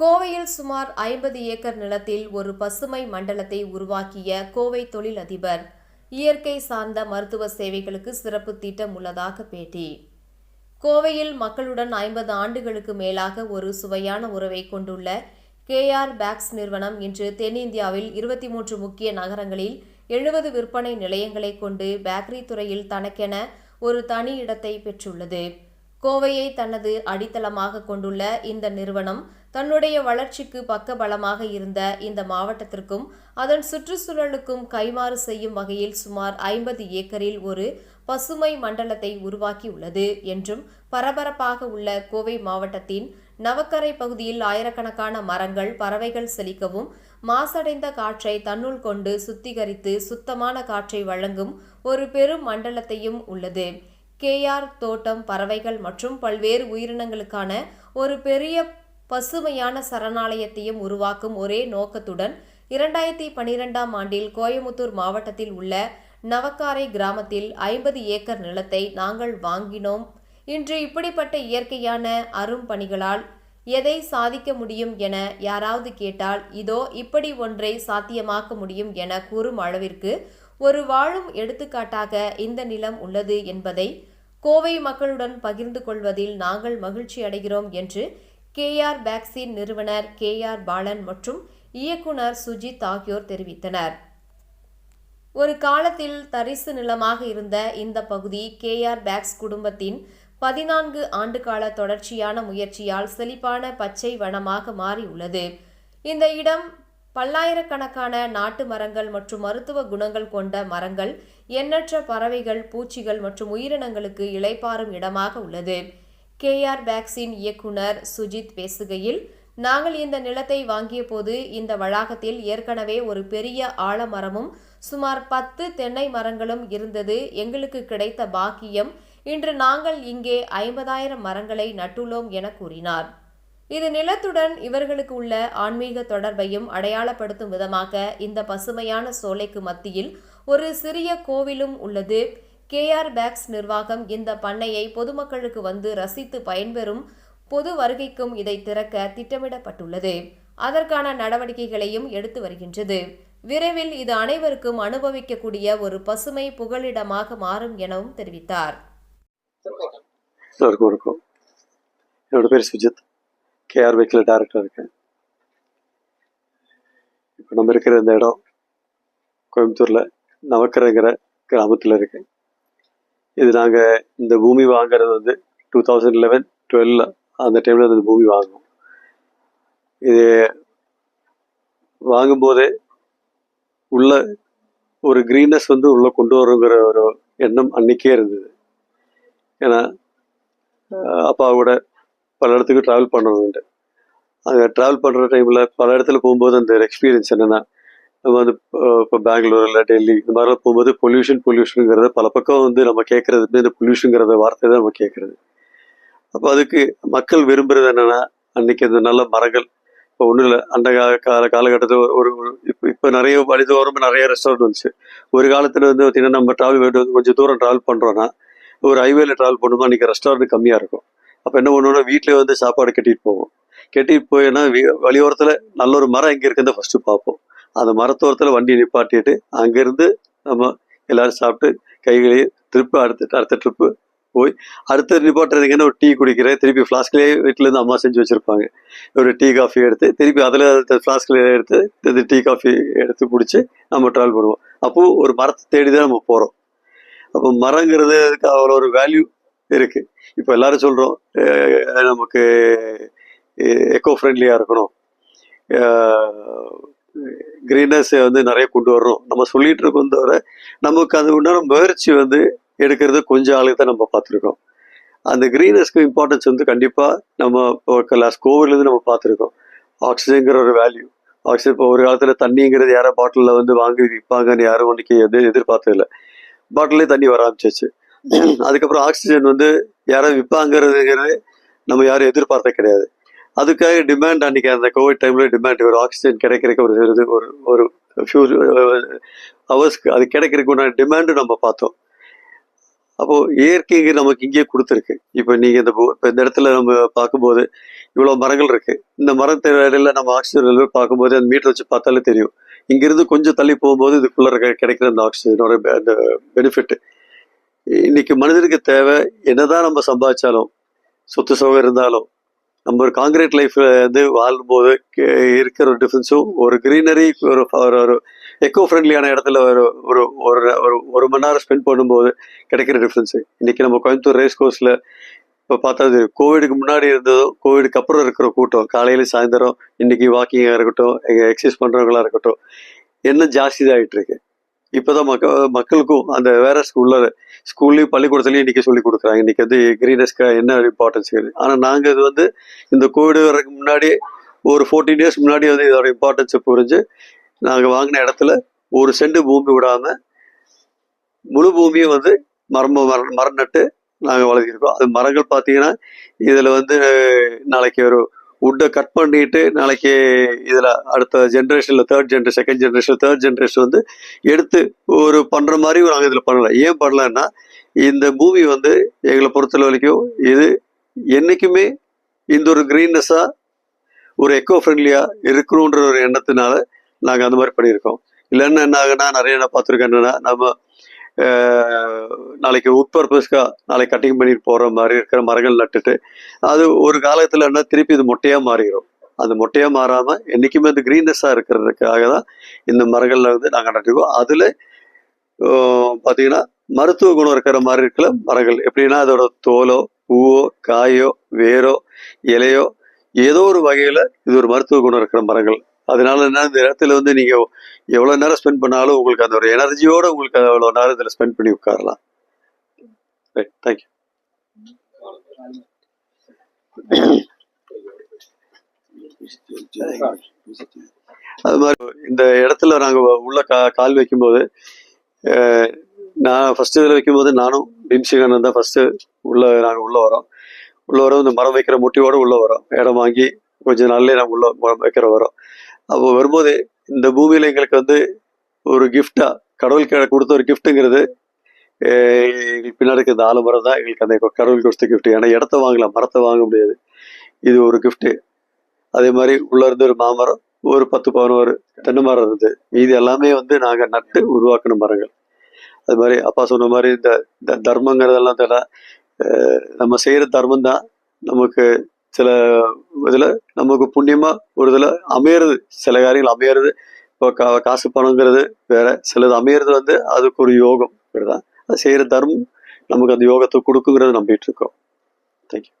கோவையில் சுமார் ஐம்பது ஏக்கர் நிலத்தில் ஒரு பசுமை மண்டலத்தை உருவாக்கிய கோவை தொழிலதிபர். இயற்கை சார்ந்த மருத்துவ சேவைகளுக்கு சிறப்பு திட்டம் உள்ளதாக பேட்டி. கோவையில் மக்களுடன் ஐம்பது ஆண்டுகளுக்கு மேலாக ஒரு சுவையான உறவை கொண்டுள்ள கேஆர் பேக்ஸ் நிறுவனம் இன்று தென்னிந்தியாவில் இருபத்தி மூன்று முக்கிய நகரங்களில் எழுபது விற்பனை நிலையங்களை கொண்டு பேக்கரி துறையில் தனக்கென ஒரு தனி இடத்தை பெற்றுள்ளது. கோவையை தனது அடித்தளமாக கொண்டுள்ள இந்த நிறுவனம் தன்னுடைய வளர்ச்சிக்கு பக்கபலமாக இருந்த இந்த மாவட்டத்திற்கும் அதன் சுற்றுச்சூழலுக்கும் கைமாறு செய்யும் வகையில் சுமார் ஐம்பது ஏக்கரில் ஒரு பசுமை மண்டலத்தை உருவாக்கியுள்ளது என்றும் பரபரப்பாக உள்ள கோவை மாவட்டத்தின் நவக்கரை பகுதியில் ஆயிரக்கணக்கான மரங்கள் பறவைகள் செழிக்கவும் மாசடைந்த காற்றை தன்னுள் கொண்டு சுத்திகரித்து சுத்தமான காற்றை வழங்கும் ஒரு பெரும் மண்டலத்தையும் உள்ளது. கேஆர் தோட்டம் பறவைகள் மற்றும் பல்வேறு உயிரினங்களுக்கான ஒரு பெரிய பசுமையான சரணாலயத்தையும் உருவாக்கும் ஒரே நோக்கத்துடன் இரண்டாயிரத்தி பனிரெண்டாம் ஆண்டில் கோயமுத்தூர் மாவட்டத்தில் உள்ள நவக்காரை கிராமத்தில் ஐம்பது ஏக்கர் நிலத்தை நாங்கள் வாங்கினோம். இன்று இப்படிப்பட்ட இயற்கையான அரும் பணிகளால் எதை சாதிக்க முடியும் என யாராவது கேட்டால் இதோ இப்படி ஒன்றை சாத்தியமாக்க முடியும் என கூறும் அளவிற்கு ஒரு வாழும் எடுத்துக்காட்டாக இந்த நிலம் உள்ளது என்பதை கோவை மக்களுடன் பகிர்ந்து கொள்வதில் நாங்கள் மகிழ்ச்சி அடைகிறோம் என்று கேஆர் வேக்சின் நிறுவனர் கேஆர் பாலன் மற்றும் இயக்குனர் சுஜித் ஆகியோர் தெரிவித்தனர். ஒரு காலத்தில் தரிசு நிலமாக இருந்த இந்த பகுதி கேஆர் பேக்ஸ் குடும்பத்தின் பதினான்கு ஆண்டுகால தொடர்ச்சியான முயற்சியால் செழிப்பான பச்சை வனமாக மாறியுள்ளது. இந்த இடம் பல்லாயிரக்கணக்கான நாட்டு மரங்கள் மற்றும் மருத்துவ குணங்கள் கொண்ட மரங்கள் எண்ணற்ற பறவைகள் பூச்சிகள் மற்றும் உயிரினங்களுக்கு இளைப்பாறும் இடமாக உள்ளது. கேஆர் பேக்ஸின் இயக்குனர் சுஜித் பேசுகையில் நாங்கள் இந்த நிலத்தை வாங்கிய போது இந்த வளாகத்தில் ஏற்கனவே ஒரு பெரிய ஆலமரமும் சுமார் பத்து தென்னை மரங்களும் இருந்தது. எங்களுக்கு கிடைத்த பாக்கியம். இன்று நாங்கள் இங்கே ஐம்பதாயிரம் மரங்களை நட்டுள்ளோம் என கூறினார். இது நிலத்துடன் இவர்களுக்கு உள்ள ஆன்மீக தொடர்பையும் அடையாளப்படுத்தும் விதமாக இந்த பசுமையான சோலைக்கு மத்தியில் ஒரு சிறிய கோவிலும் உள்ளது. கேஆர் பேக்ஸ் நிர்வாகம் இந்த பண்ணையை பொதுமக்களுக்கு வந்து ரசித்து பயன்பெறும் பொது வருகைக்கும் இதை திறக்க திட்டமிடப்பட்டுள்ளது. அதற்கான நடவடிக்கைகளையும் எடுத்து வருகின்றது. விரைவில் இது அனைவருக்கும் அனுபவிக்கக்கூடிய ஒரு பசுமை புகலிடமாக மாறும் எனவும் தெரிவித்தார். எல்லாருக்கும் வணக்கம். என்னோட பேர் சுஜித். கேஆர் பைக்கில் டேரக்டர் இருக்கேன். இப்போ நம்ம இருக்கிற இந்த இடம் கோயம்புத்தூரில் நவக்கரைங்கிற கிராமத்தில் இருக்கேன். இது நாங்கள் இந்த பூமி வாங்குறது வந்து டூ தௌசண்ட் லெவன் டுவெல் அந்த டைமில் இந்த பூமி வாங்கினோம். இது வாங்கும்போதே உள்ள ஒரு க்ரீனஸ் வந்து உள்ளே கொண்டு வருங்கிற ஒரு எண்ணம் அன்னைக்கே இருந்தது. ஏன்னா அப்பாவோட பல இடத்துக்கு ட்ராவல் பண்ணுறதுண்டு அங்கே ட்ராவல் பண்ணுற டைமில் பல இடத்துல போகும்போது அந்த எக்ஸ்பீரியன்ஸ் என்னென்னா நம்ம வந்து இப்போ பெங்களூர் இல்லை டெல்லி இந்த மாதிரிலாம் போகும்போது பொல்யூஷன் பொல்யூஷனுங்கிறத பல பக்கம் வந்து நம்ம கேட்குறது இந்த பொல்யூஷனுங்கிறத வார்த்தை தான் நம்ம கேட்குறது அப்போ அதுக்கு மக்கள் விரும்புகிறது என்னென்னா அன்றைக்கி இந்த நல்ல மரங்கள் இப்போ ஒன்றும் இல்லை அந்த கா- கால காலகட்டத்தில் ஒரு இப்போ இப்போ நிறைய வழிதோறும் நிறைய ரெஸ்டாரண்ட் வந்துச்சு. ஒரு காலத்தில் வந்து பார்த்தீங்கன்னா நம்ம ட்ராவல் கொஞ்சம் தூரம் ட்ராவல் பண்ணுறோன்னா ஒரு ஹைவேல ட்ராவல் பண்ணும்போது அன்றைக்கி ரெஸ்டாரண்ட் கம்மியாக இருக்கும். அப்போ என்ன பண்ணுவோம்னா வீட்டிலே வந்து சாப்பாடு கட்டிட்டு போவோம். கட்டிட்டு போயின்னா வழியோரத்தில் நல்ல ஒரு மரம் எங்கே இருக்குன்னு ஃபஸ்ட்டு பார்ப்போம். அந்த மரத்தோரத்தில் வண்டி நிப்பாட்டிட்டு அங்கேருந்து நம்ம எல்லோரும் சாப்பிட்டு கைகளையே திருப்பி அடுத்த அடுத்த ட்ரிப்பு போய் அடுத்த நிப்பாட்டுறதுக்குன்னு ஒரு டீ குடிக்கிறேன். திருப்பி ஃப்ளாஸ்க்லேயே வீட்டிலேருந்து அம்மா செஞ்சு வச்சுருப்பாங்க. ஒரு டீ காஃபி எடுத்து திருப்பி அதில் ஃப்ளாஸ்கில் எடுத்து இந்த டீ காஃபி எடுத்து பிடிச்சி நம்ம ட்ராவல் பண்ணுவோம். அப்போது ஒரு மரத்தை தேடி தான் நம்ம போகிறோம் அப்போ மரங்கிறது அதுக்கு அவ்வளோ ஒரு வேல்யூ இருக்கு. இப்போ எல்லாரும் சொல்கிறோம் நமக்கு எக்கோ ஃப்ரெண்ட்லியாக இருக்கணும். க்ரீனஸை வந்து நிறைய கொண்டு வர்றோம் நம்ம சொல்லிட்டு இருக்கோம் தவிர நமக்கு அது உண்டான முயற்சி வந்து எடுக்கிறது கொஞ்சம் ஆளுக்கு தான் நம்ம பார்த்துருக்கோம். அந்த க்ரீனஸ்க்கு இம்பார்ட்டன்ஸ் வந்து கண்டிப்பாக நம்ம இப்போ லாஸ்ட் கோவிட்லேருந்து நம்ம பார்த்துருக்கோம். ஆக்சிஜன்கிற ஒரு வேல்யூ ஆக்சிஜன் இப்போ ஒரு காலத்தில் தண்ணிங்கிறது யாரோ பாட்டிலில் வந்து வாங்கி விற்பாங்கன்னு யாரும் இன்னைக்கு எதுவும் எதிர்பார்த்ததில்லை. பாட்டிலே தண்ணி வர ஆரம்பிச்சிச்சு அதுக்கப்புறம் ஆக்சிஜன் வந்து யாரும் விற்பாங்கிறதுங்கிறது நம்ம யாரும் எதிர்பார்த்த கிடையாது. அதுக்காக டிமாண்ட் அன்னைக்கு அந்த கோவிட் டைம்ல டிமாண்ட் ஒரு ஆக்சிஜன் கிடைக்கிறதுக்கு ஒரு இது ஒரு ஒரு ஃபியூ ஹவர்ஸ்க்கு அது கிடைக்கிறதுக்கு உண்டான டிமாண்டும் நம்ம பார்த்தோம். அப்போ இயற்கைங்க நமக்கு இங்கேயே கொடுத்துருக்கு. இப்போ நீங்கள் இந்த பூ- இந்த இடத்துல நம்ம பார்க்கும்போது இவ்வளோ மரங்கள் இருக்கு. இந்த மரத்து இடையில நம்ம ஆக்சிஜன் பார்க்கும்போது அந்த மீட்டர் வச்சு பார்த்தாலே தெரியும். இங்கிருந்து கொஞ்சம் தள்ளி போகும்போது இதுக்குள்ள இருக்க கிடைக்கிற அந்த ஆக்சிஜனோட பெ- அந்த பெனிஃபிட்டு இன்னைக்கு மனிதனுக்கு தேவை என்னதான் நம்ம சம்பாதிச்சாலும் சொத்து சுகம் இருந்தாலும் நம்ம ஒரு காங்கிரீட் லைஃப்ல வந்து வாழும்போது போது இருக்கிற ஒரு டிஃபரன்ஸும் ஒரு கிரீனரி ஒரு ஒரு- எக்கோ ஃப்ரெண்ட்லியான இடத்துல ஒரு ஒரு ஒரு ஒரு ஒரு மணி நேரம் ஸ்பெண்ட் பண்ணும்போது கிடைக்கிற டிஃப்ரென்ஸு இன்னைக்கு நம்ம கோயம்புத்தூர் ரேஸ் கோர்ஸில் இப்போ பார்த்தா கோவிடுக்கு முன்னாடி இருந்ததும் கோவிடுக்கு அப்புறம் இருக்கிற கூட்டம் காலையில சாயந்தரம் இன்னைக்கு வாக்கிங்காக இருக்கட்டும் எக்ஸசைஸ் பண்ணுறவங்களா இருக்கட்டும் என்ன ஜாஸ்தி ஆகிட்டு இருக்கு. இப்போதான் மக்க மக்களுக்கும் அந்த வேற ஸ்கூல்ல ஸ்கூல்லையும் பள்ளிக்கூடத்துலையும் இன்னைக்கு சொல்லி கொடுக்குறாங்க. இன்னைக்கு வந்து கிரீனஸ்க்கு என்ன இம்பார்ட்டன்ஸ் இருக்குது ஆனால் நாங்கள் இது வந்து இந்த கோவிட் வர்றதுக்கு முன்னாடி ஒரு ஃபோர்டீன் இயர்ஸ் முன்னாடி வந்து இதோட இம்பார்ட்டன்ஸை புரிஞ்சு நாங்கள் வாங்கின இடத்துல ஒரு செண்டு பூமி விடாமல் முழு பூமியும் வந்து மரம் மரம் மரம் நட்டு நாங்கள் வளர்த்திருக்கோம். அது மரங்கள் பார்த்தீங்கன்னா இதில் வந்து நாளைக்கு ஒரு உட்டை கட் பண்ணிட்டு நாளைக்கு இதில் அடுத்த ஜென்ரேஷனில் third generation second generation third generation வந்து எடுத்து ஒரு பண்ணுற மாதிரி நாங்கள் இதில் பண்ணலாம். ஏன் பண்ணலன்னா இந்த பூமி வந்து எங்களை பொறுத்த வரைக்கும் இது என்றைக்குமே இந்த ஒரு க்ரீன்னஸாக ஒரு எக்கோ ஃப்ரெண்ட்லியாக இருக்கணுன்ற ஒரு எண்ணத்தினால நாங்கள் அந்த மாதிரி பண்ணியிருக்கோம். இல்லைன்னா என்ன ஆகுனா நிறைய நான் பார்த்துருக்கேன் என்னன்னா நம்ம நாளைக்கு உட்பர்பஸ்க்காக நாளைக்கு கட்டிங் பண்ணிட்டு போகிற மாதிரி இருக்கிற மரங்கள் நட்டுட்டு அது ஒரு காலத்தில் என்ன திருப்பி இது மொட்டையாக மாறிடும் அந்த மொட்டையாக மாறாமல் என்றைக்குமே அது க்ரீன்னஸாக இருக்கிறதுக்காக தான் இந்த மரங்களில் வந்து நாங்கள் நட்டுக்குவோம் அதில் பார்த்தீங்கன்னா மருத்துவ குணம் இருக்கிற மாதிரி இருக்கிற மரங்கள். எப்படின்னா அதோட தோலோ பூவோ காயோ வேரோ இலையோ ஏதோ ஒரு வகையில் இது ஒரு மருத்துவ குணம் இருக்கிற மரங்கள். அதனால என்ன இந்த இடத்துல வந்து நீங்கள் எவ்வளோ நேரம் ஸ்பெண்ட் பண்ணாலும் உங்களுக்கு அந்த ஒரு எனர்ஜியோடு உங்களுக்கு அவ்வளோ நேரம் இதில் ஸ்பெண்ட் பண்ணி உட்காரலாம். ரைட் தேங்க்யூ அது மாதிரி இந்த இடத்துல நாங்கள் உள்ள கா கால் வைக்கும்போது நான் ஃபஸ்ட்டு இதில் வைக்கும்போது நானும் பீம்சிகானந்த் தான் ஃபஸ்ட்டு உள்ளே நாங்கள் உள்ளே வரோம். உள்ளே வரோம் இந்த மரம் வைக்கிற முட்டியோடு உள்ளே வரோம். இடம் வாங்கி கொஞ்ச நாள்லேயே நாங்கள் உள்ளே மரம் வைக்கிற வரோம். அப்போ வரும்போது இந்த பூமியில் எங்களுக்கு வந்து ஒரு கிஃப்டாக கடவுள் கீழே கொடுத்த ஒரு கிஃப்ட்டுங்கிறது எங்களுக்கு பின்னாடி இந்த ஆலமரம் தான் எங்களுக்கு அந்த கடவுள் கொடுத்த கிஃப்ட் ஏன்னா இடத்த வாங்கலாம் மரத்தை வாங்க முடியாது. இது ஒரு கிஃப்ட்டு அதே மாதிரி உள்ள இருந்து ஒரு மாமரம் ஒரு பத்து பதினோரு தென்னை மரம் இருந்தது. மீதி எல்லாமே வந்து நாங்கள் நட்டு உருவாக்கின மரங்கள். அது மாதிரி அப்பா சொன்ன மாதிரி இந்த தர்மங்கிறதெல்லாம் தெரியல. நம்ம செய்கிற தர்மம் தான் நமக்கு சில இதில் நமக்கு புண்ணியமாக ஒரு இதில் அமையிறது. சில காரியங்கள் அமையிறது. இப்போ கா காசு பணங்கிறது வேற. சிலது அமையிறது வந்து அதுக்கு ஒரு யோகம். தான் அது செய்யற தர்மம் நமக்கு அந்த யோகத்தை கொடுக்குங்கிறத நம்பிட்டு இருக்கோம். தேங்க்யூ